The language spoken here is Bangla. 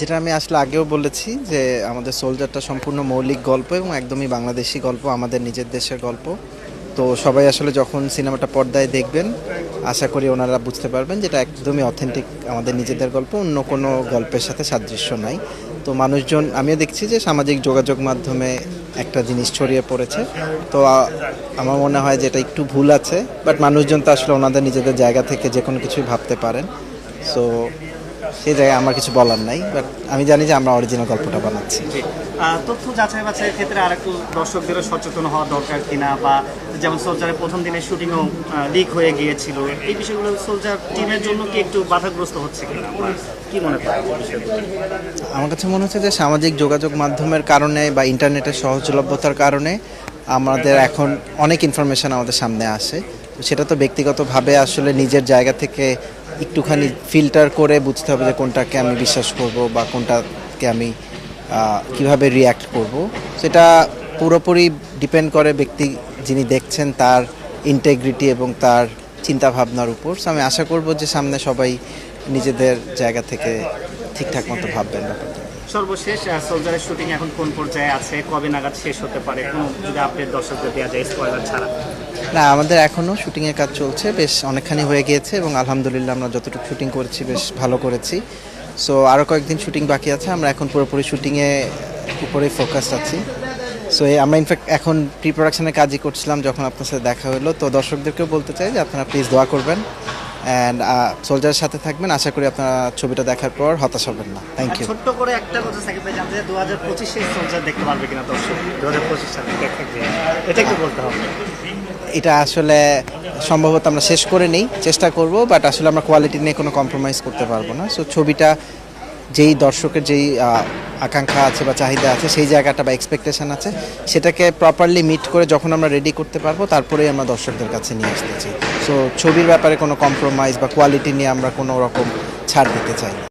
যেটা আমি আসলে আগেও বলেছি যে আমাদের সোলজারটা সম্পূর্ণ মৌলিক গল্প এবং একদমই বাংলাদেশি গল্প, আমাদের নিজের দেশের গল্প। তো সবাই আসলে যখন সিনেমাটা পর্দায় দেখবেন, আশা করি ওনারা বুঝতে পারবেন যেটা একদমই অথেন্টিক আমাদের নিজেদের গল্প, অন্য কোনো গল্পের সাথে সাদৃশ্য নাই। তো মানুষজন, আমিও দেখছি যে সামাজিক যোগাযোগ মাধ্যমে একটা জিনিস ছড়িয়ে পড়েছে। তো আমার মনে হয় যে এটা একটু ভুল আছে বাট মানুষজন তো আসলে ওনাদের নিজেদের জায়গা থেকে যে কোনো কিছুই ভাবতে পারেন। সো সেই জায়গায় আমার কিছু বলার নাই বাট আমি জানি যে আমরা অরিজিনাল গল্পটা বানাচ্ছি। তথ্য যাচাই বাছাইয়ের ক্ষেত্রে আর একটু দর্শকদেরও সচেতন হওয়া দরকার কিনা বা যেমন সোলজারের প্রথম দিনের শুটিংও লিক হয়ে গিয়েছিল। এই বিষয়গুলো সোলজার টিমের জন্য কি একটু বাধাগ্রস্ত হচ্ছে কিনা কি মনে করেন বিষয়গুলো? আমার কাছে মনে হচ্ছে যে সামাজিক যোগাযোগ মাধ্যমের কারণে বা ইন্টারনেটের সহজলভ্যতার কারণে আমাদের এখন অনেক ইনফরমেশন আমাদের সামনে আসে। সেটা তো ব্যক্তিগতভাবে আসলে নিজের জায়গা থেকে একটুখানি ফিল্টার করে বুঝতে হবে যে কোনটাকে আমি বিশ্বাস করব বা কোনটাকে আমি কীভাবে রিয়্যাক্ট করব। সেটা পুরোপুরি ডিপেন্ড করে ব্যক্তি যিনি দেখছেন তার ইন্টেগ্রিটি এবং তার চিন্তা ভাবনার উপর আমি আশা করব যে সামনে সবাই নিজেদের জায়গা থেকে ঠিকঠাক মতো ভাববেন ব্যাপারটা। সর্বশেষ সোলজারের শুটিং এখন কোন পর্যায়ে আছে? কবে নাগাদ শেষ হতে পারে? কোনো যদি আপডেট দর্শকদের দেওয়া যায় স্পয়লার ছাড়া। না, আমাদের এখনও শুটিংয়ের কাজ চলছে। বেশ অনেকখানি হয়ে গিয়েছে এবং আলহামদুলিল্লাহ আমরা যতটুকু শুটিং করেছি, বেশ ভালো করেছি। সো আরও কয়েকদিন শুটিং বাকি আছে। আমরা এখন পুরোপুরি শুটিংয়ে উপরেই ফোকাস আছি। সো আমরা ইনফ্যাক্ট এখন প্রি প্রোডাকশনের কাজই করছিলাম যখন আপনার সাথে দেখা হলো। তো দর্শকদেরকেও বলতে চাই যে আপনারা প্লিজ দোয়া করবেন। অ্যান্ড সোলজারের সাথে থাকবেন। আশা করি আপনারা ছবিটা দেখার পর হতাশ হবেন না। থ্যাংক ইউ ছোট্ট করে একটা কথা সাকিব ভাই জানতে দু হাজার পঁচিশে সোলজার দেখতে পারবে কিনা দর্শক? দু হাজার পঁচিশ সালে এটা একটু বলতে হবে? এটা আসলে সম্ভবত আমরা শেষ করে নেই চেষ্টা করব বাট আসলে আমরা কোয়ালিটি নিয়ে কোনো কম্প্রোমাইজ করতে পারব না। সো ছবিটা যেই দর্শকের যেই আকাঙ্ক্ষা আছে বা চাহিদা আছে, সেই জায়গাটা বা এক্সপেকটেশান আছে, সেটাকে প্রপারলি মিট করে যখন আমরা রেডি করতে পারব, তারপরেই আমরা দর্শকদের কাছে নিয়ে আসতেছি সো ছবির ব্যাপারে কোনো কম্প্রোমাইজ বা কোয়ালিটি নিয়ে আমরা কোনো রকম ছাড় দিতে চাই